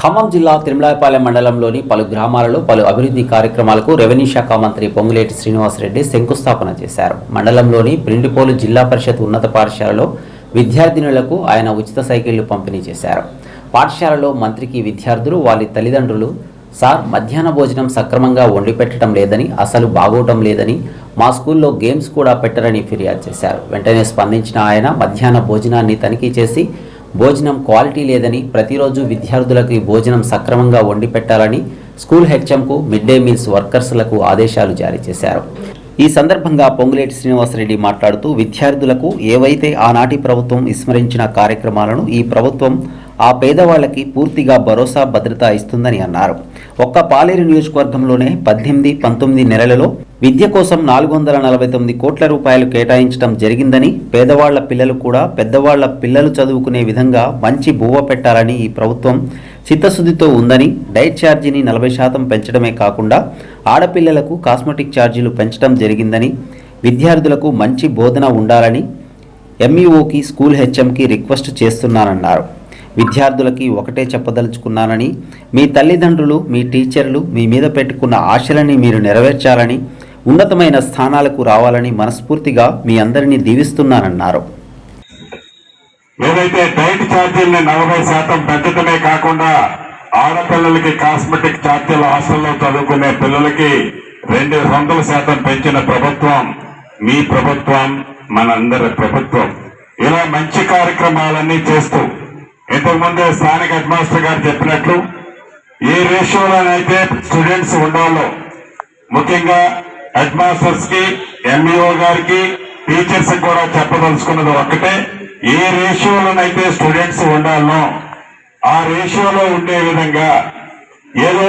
ఖమ్మం జిల్లా తిరుమలాయపాలెం మండలంలోని పలు గ్రామాలలో పలు అభివృద్ధి కార్యక్రమాలకు రెవెన్యూ శాఖ మంత్రి పొంగులేటి శ్రీనివాసరెడ్డి శంకుస్థాపన చేశారు. మండలంలోని ప్రిండిపోలు జిల్లా పరిషత్ ఉన్నత పాఠశాలలో విద్యార్థినులకు ఆయన ఉచిత సైకిళ్ళు పంపిణీ చేశారు. పాఠశాలలో మంత్రికి విద్యార్థులు వారి తల్లిదండ్రులు సార్ మధ్యాహ్న భోజనం సక్రమంగా వండి పెట్టడం లేదని అసలు బాగోవటం లేదని మా స్కూల్లో గేమ్స్ కూడా పెట్టరని ఫిర్యాదు చేశారు. వెంటనే స్పందించిన ఆయన మధ్యాహ్న భోజనాన్ని తనిఖీ చేసి భోజనం క్వాలిటీ లేదని ప్రతిరోజు విద్యార్థులకు ఈ భోజనం సక్రమంగా వండి పెట్టాలని స్కూల్ హెచ్ఎంకు మిడ్ డే మీల్స్ వర్కర్స్లకు ఆదేశాలు జారీ చేశారు. ఈ సందర్భంగా పొంగులేటి శ్రీనివాసరెడ్డి మాట్లాడుతూ విద్యార్థులకు ఏవైతే ఆనాటి ప్రభుత్వం విస్మరించిన కార్యక్రమాలను ఈ ప్రభుత్వం ఆ పేదవాళ్ళకి పూర్తిగా భరోసా భద్రత ఇస్తుందని అన్నారు. ఒక్క పాలేరు నియోజకవర్గంలోనే పద్దెనిమిది పంతొమ్మిది నెలలలో విద్య కోసం నాలుగు వందల నలభై తొమ్మిది కోట్ల రూపాయలు కేటాయించడం జరిగిందని పేదవాళ్ళ పిల్లలు కూడా పెద్దవాళ్ళ పిల్లలు చదువుకునే విధంగా మంచి బువ్వ పెట్టాలని ఈ ప్రభుత్వం చిత్తశుద్ధితో ఉందని డైట్ ఛార్జీని నలభై శాతం పెంచడమే కాకుండా ఆడపిల్లలకు కాస్మెటిక్ ఛార్జీలు పెంచడం జరిగిందని విద్యార్థులకు మంచి బోధన ఉండాలని ఎంఈఓకి స్కూల్ హెచ్ఎంకి రిక్వెస్ట్ చేస్తున్నానన్నారు. విద్యార్థులకి ఒకటే చెప్పదలుచుకున్నానని మీ తల్లిదండ్రులు మీ టీచర్లు మీ మీద పెట్టుకున్న ఆశలని మీరు నెరవేర్చాలని ఉన్నతమైన స్థానాలకు రావాలని మనస్ఫూర్తిగా మీ అందరినీ దీవిస్తున్నానన్నారు. ఏదైతే డైట్ ఛార్జీల్ని నలభై శాతం పెంచడమే కాకుండా ఆడపిల్లలకి కాస్మెటిక్ ఛార్జీలు హాస్టల్లో చదువుకునే పిల్లలకి రెండు వందల శాతం పెంచిన ప్రభుత్వం మీ ప్రభుత్వం మనందరి ప్రభుత్వం. ఇలా మంచి కార్యక్రమాలన్నీ చేస్తూ ఇంతకుముందు స్థానిక హెడ్ మాస్టర్ గారు చెప్పినట్లు ఏ రేషియోలోనైతే స్టూడెంట్స్ ఉండాలో ముఖ్యంగా హెడ్ మాస్టర్స్కి ఎంఈఓ గారికి టీచర్స్ కూడా చెప్పదలుచుకున్నది ఒక్కటే. ఏ రేషియోలోనైతే స్టూడెంట్స్ ఉండాలనో. ఆ రేషియోలో ఉండే విధంగా ఏదో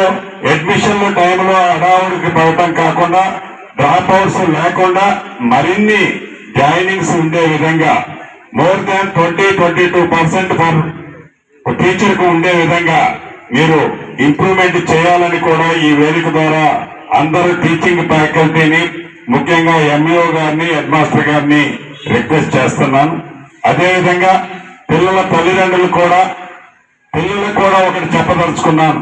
అడ్మిషన్ల టైంలో అడావుడికి పడటం కాకుండా డ్రాప్ అవుట్స్ లేకుండా మరిన్ని జాయినింగ్స్ ఉండే విధంగా more than twenty twenty two percent for టీచర్కు ఉండే విధంగా మీరు ఇంప్రూవ్మెంట్ చేయాలని కూడా ఈ వేదిక ద్వారా అందరూ టీచింగ్ ఫ్యాకల్టీని ముఖ్యంగా ఎంఈఓ గారిని హెడ్ మాస్టర్ గారిని రిక్వెస్ట్ చేస్తున్నాను. అదేవిధంగా పిల్లల తల్లిదండ్రులు కూడా పిల్లలకు కూడా ఒకటి చెప్పదలుచుకున్నాను.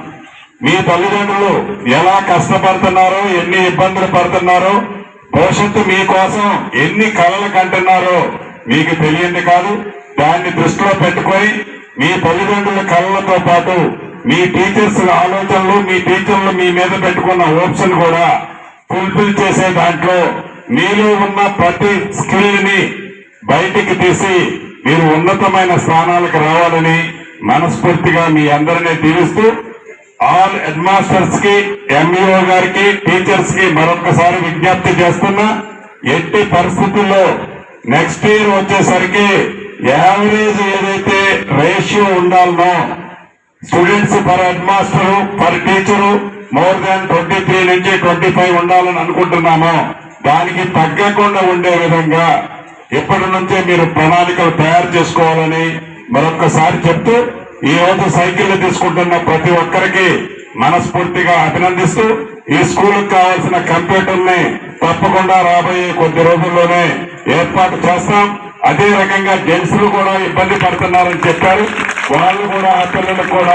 మీ తల్లిదండ్రులు ఎలా కష్టపడుతున్నారో ఎన్ని ఇబ్బందులు పడుతున్నారో భవిష్యత్తు మీకోసం ఎన్ని కళలు కంటున్నారో మీకు తెలియంది కాదు. దాన్ని దృష్టిలో పెట్టుకొని మీ తల్లిదండ్రుల కళలతో పాటు మీ టీచర్స్ ఆలోచనలు మీ టీచర్లు మీ మీద పెట్టుకున్న ఓప్షన్ కూడా ఫుల్ఫిల్ చేసే దాంట్లో మీలో ఉన్న ప్రతి స్కిల్ని బయటికి తీసి మీరు ఉన్నతమైన స్థానాలకు రావాలని మనస్ఫూర్తిగా మీ అందరినీ దీవిస్తూ ఆల్ హెడ్ మాస్టర్స్కి ఎంఈఓ గారికి టీచర్స్కి మరొకసారి విజ్ఞప్తి చేస్తున్నా ఎట్టి పరిస్థితుల్లో నెక్స్ట్ ఇయర్ వచ్చేసరికి యావరేజ్ ఏదైతే ratio ఉండాలనో students per headmaster per teacher more than twenty three నుంచి ట్వంటీ ఫైవ్ ఉండాలని అనుకుంటున్నాము. దానికి తగ్గకుండా ఉండే విధంగా ఇప్పటి నుంచే మీరు ప్రణాళికలు తయారు చేసుకోవాలని మరొక్కసారి చెప్తూ ఈ రోజు సైకిల్ తీసుకుంటున్న ప్రతి ఒక్కరికి మనస్ఫూర్తిగా అభినందిస్తూ ఈ స్కూల్ కావాల్సిన కంప్యూటర్ని తప్పకుండా రాబోయే కొద్ది రోజుల్లోనే ఏర్పాటు చేస్తాం. అదే రకంగా జెంట్స్ కూడా ఇబ్బంది పడుతున్నారని చెప్పారు. వాళ్ళు కూడా ఆ పిల్లలకు కూడా